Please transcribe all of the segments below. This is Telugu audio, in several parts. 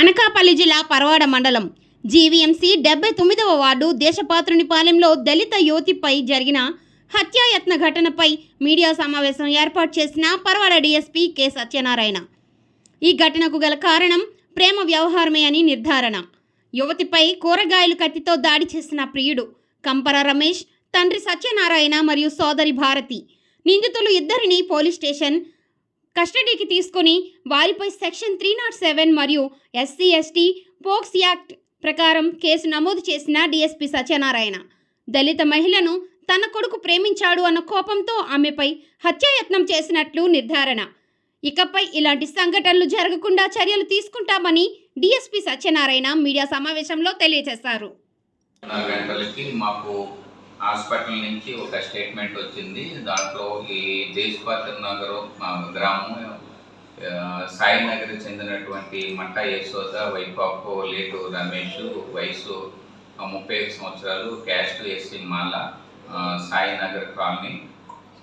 అనకాపల్లి జిల్లా పరవాడ మండలం. జీవీఎంసీ డెబ్బై తొమ్మిదవ వార్డు దేశపాత్రునిపాలెంలో దళిత యువతిపై జరిగిన హత్యాయత్న ఘటనపై మీడియా సమావేశం ఏర్పాటు చేసిన పరవాడ డీఎస్పీ కె. సత్యనారాయణ. ఈ ఘటనకు గల కారణం ప్రేమ వ్యవహారమే అని నిర్ధారణ. యువతిపై కూరగాయలు కత్తితో దాడి చేసిన ప్రియుడు కంపర రమేష్ తండ్రి సత్యనారాయణ మరియు సోదరి భారతి. నిందితులు ఇద్దరిని పోలీస్ స్టేషన్ కస్టడీకి తీసుకుని వారిపై సెక్షన్ త్రీ నాట్ సెవెన్ మరియు ఎస్సీ ఎస్టీ పోక్స్ యాక్ట్ ప్రకారం కేసు నమోదు చేసిన డీఎస్పీ సత్యనారాయణ. దళిత మహిళను తన కొడుకు ప్రేమించాడు అన్న కోపంతో ఆమెపై హత్యాయత్నం చేసినట్లు నిర్ధారణ. ఇకపై ఇలాంటి సంఘటనలు జరగకుండా చర్యలు తీసుకుంటామని డీఎస్పీ సత్యనారాయణ మీడియా సమావేశంలో తెలియజేశారు. మాకు హాస్పిటల్ నుంచి ఒక స్టేట్మెంట్ వచ్చింది. దాంట్లో ఈ దేశపాత్ర నగర్ మా గ్రామం సాయినగర్ చెందినటువంటి మట్ట యశోద వైపాపు లేటు రమేష్ వయసు ముప్పై ఐదు సంవత్సరాలు caste SC Mala Sainagar colony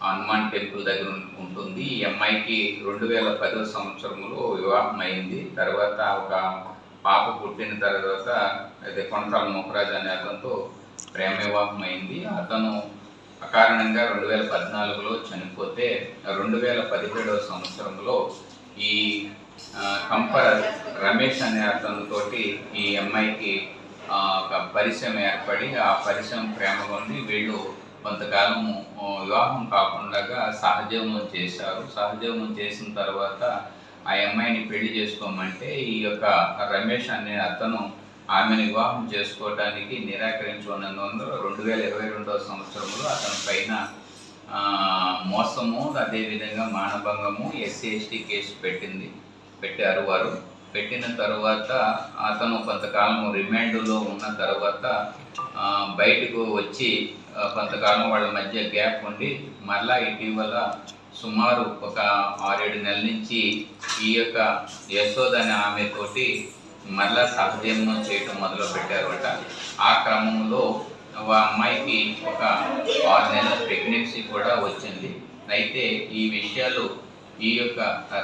Hanuman temple దగ్గర ఉంటుంది. ఈ అమ్మాయికి రెండు వేల పదో సంవత్సరంలో వివాహం అయింది. తర్వాత ఒక పాప పుట్టిన తర్వాత అదే కొనసాల ముఖరాజ్ అనే అతనితో ప్రేమ వివాహం అయింది అతను అకారణంగా రెండు వేల పద్నాలుగులో చనిపోతే రెండు వేల పదిహేడవ సంవత్సరంలో ఈ కంపర రమేష్ అనే అతనితోటి ఈ అమ్మాయికి ఒక పరిచయం ఏర్పడి ఆ పరిచయం ప్రేమలోని వీళ్ళు కొంతకాలము వివాహం కాకుండా సహజీవనం చేశారు. సహజీవనం చేసిన తర్వాత ఆ అమ్మాయిని పెళ్ళి చేసుకోమంటే ఈ యొక్క రమేష్ అనే అతను ఆమెను వివాహం చేసుకోవడానికి నిరాకరించుకున్నందువల్ల రెండు వేల ఇరవై రెండవ సంవత్సరంలో అతని పైన మోసము అదేవిధంగా మానభంగము ఎస్సీ ఎస్టీ కేసు పెట్టింది. పెట్టారు వారు. పెట్టిన తర్వాత అతను కొంతకాలం రిమాండ్లో ఉన్న తర్వాత బయటకు వచ్చి కొంతకాలం వాళ్ళ మధ్య గ్యాప్ ఉండి మరలా ఇటీవల సుమారు ఒక ఆరేడు నెలల నుంచి ఈ యొక్క యశోద్ అనే ఆమెతోటి మరలా సహజీవనం చేయటం మొదలు పెట్టారట ఆ క్రమంలో ఆ అమ్మాయికి ఒక ఆరు నెలల ప్రెగ్నెన్సీ కూడా వచ్చింది. అయితే ఈ విషయాలు ఈ యొక్క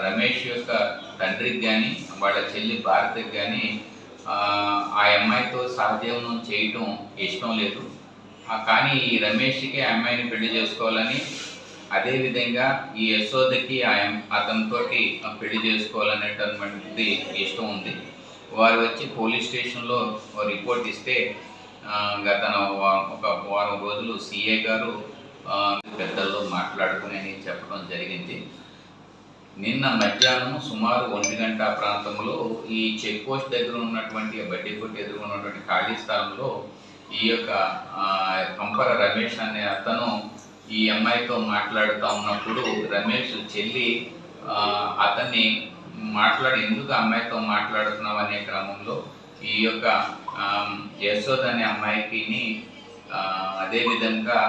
రమేష్ యొక్క తండ్రికి కానీ వాళ్ళ చెల్లి భారతికి కానీ ఆ అమ్మాయితో సహజీవనం చేయటం ఇష్టం లేదు. కానీ ఈ రమేష్కి ఆ అమ్మాయిని పెళ్ళి చేసుకోవాలని అదేవిధంగా ఈ యశోదకి ఆ అతనితోటి పెళ్ళి చేసుకోవాలనేటటువంటిది ఇష్టం ఉంది. వారు వచ్చి పోలీస్ స్టేషన్లో రిపోర్ట్ ఇస్తే గత ఒక వారం రోజులు సిఏ గారు పెద్దల్లో మాట్లాడుకుని అని చెప్పడం జరిగింది. నిన్న మధ్యాహ్నం సుమారు ఒంటి గంట ప్రాంతంలో ఈ చెక్ పోస్ట్ దగ్గర ఉన్నటువంటి బడ్డీ కొట్టి ఎదురు ఉన్నటువంటి ఖాళీ స్థలంలో ఈ యొక్క కంపర రమేష్ అనే అతను ఈ అమ్మాయితో మాట్లాడుతూ ఉన్నప్పుడు రమేష్ చెల్లి అతన్ని మాట్లాడి ఎందుకు అమ్మాయితో మాట్లాడుతున్నావు అనే క్రమంలో ఈ యొక్క యశోద్ అనే అమ్మాయికిని అదేవిధంగా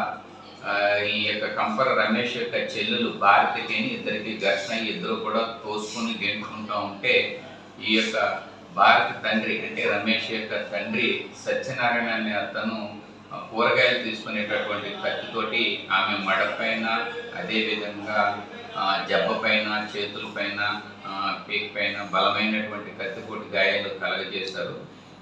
ఈ యొక్క కంపర రమేష్ యొక్క చెల్లెలు భారతికి ఇద్దరికి ఘర్షణ ఇద్దరు కూడా తోసుకొని గెంటుకుంటూ ఉంటే ఈ యొక్క భారతి తండ్రి అంటే రమేష్ యొక్క తండ్రి సత్యనారాయణ అనే అతను కూరగాయలు తీసుకునేటటువంటి కత్తితోటి ఆమె మడపైన అదేవిధంగా జబ్బ పైన చేతుల పైన పీక్ పైన బలమైనటువంటి కత్తిపోటి గాయాలు కలగజేశారు.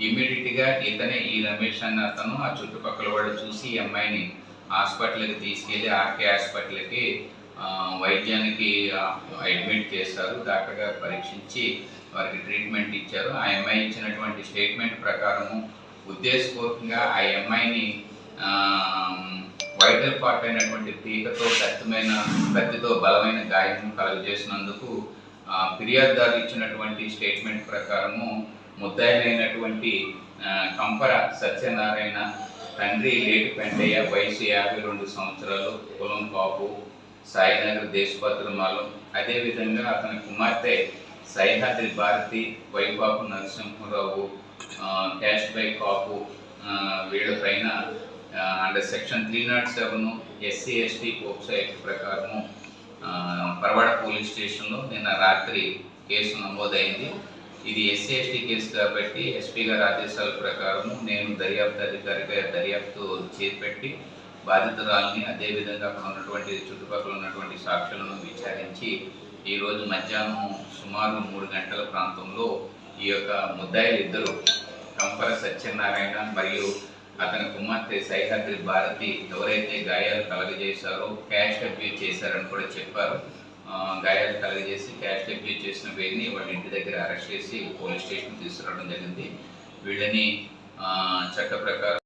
ఇమ్మీడియట్గా ఇతనే ఈ రమేష్ అన్న అతను ఆ చుట్టుపక్కల వాళ్ళు చూసి ఈ అమ్మాయిని హాస్పిటల్కి తీసుకెళ్ళి ఆర్కే హాస్పిటల్కి వైద్యానికి అడ్మిట్ చేశారు. డాక్టర్ గారు పరీక్షించి వారికి ట్రీట్మెంట్ ఇచ్చారు. ఆ అమ్మాయి ఇచ్చినటువంటి స్టేట్మెంట్ ప్రకారము ఉద్దేశపూర్వకంగా ఆ అమ్మాయిని వైటల్ పార్ట్ అయినటువంటి తీగతో ఖచ్చితమైన కత్తితో బలమైన గాయం కలుగజేసినందుకు ఆ, ఫిర్యాదుదారు ఇచ్చినటువంటి స్టేట్మెంట్ ప్రకారము ముద్దాయిలైనటువంటి కంపర సత్యనారాయణ తండ్రి లేటు పెంటయ్య వయసు యాభై రెండు సంవత్సరాలు కులం కాపు సాయినగర్ దేశపత్రమాలం అదేవిధంగా అతని కుమార్తె సైహాద్రి భారతి వైపాపు నరసింహరావు క్యాష్ బై కాపు ఆ, వీళ్ళ పైన under section three not seven SC ST POCSO act ప్రకారము పరవాడ పోలీస్ స్టేషన్లో నిన్న రాత్రి కేసు నమోదైంది. ఇది ఎస్సీ ఎస్టీ కేసు కాబట్టి ఎస్పీ గారి ఆదేశాల ప్రకారము నేను దర్యాప్తు అధికారిగా దర్యాప్తు చేపట్టి బాధితురాలని అదేవిధంగా అక్కడ ఉన్నటువంటి చుట్టుపక్కల ఉన్నటువంటి సాక్షులను విచారించి ఈరోజు మధ్యాహ్నం సుమారు మూడు గంటల ప్రాంతంలో ఈ యొక్క ముద్దాయిలు ఇద్దరు కంపర సత్యనారాయణ మరియు అతని కుమార్తె సైహాద్రి భారతి ఎవరైతే గాయాలు కలగజేశారో క్యాష్ అబ్యూజ్ చేశారని కూడా చెప్పారు. గాయాలు కలగజేసి క్యాష్ అబ్యూజ్ చేసిన వీరిని వాళ్ళ ఇంటి దగ్గర అరెస్ట్ చేసి పోలీస్ స్టేషన్ తీసుకురావడం జరిగింది. వీళ్ళని ఆ, చట్ట ప్రకారం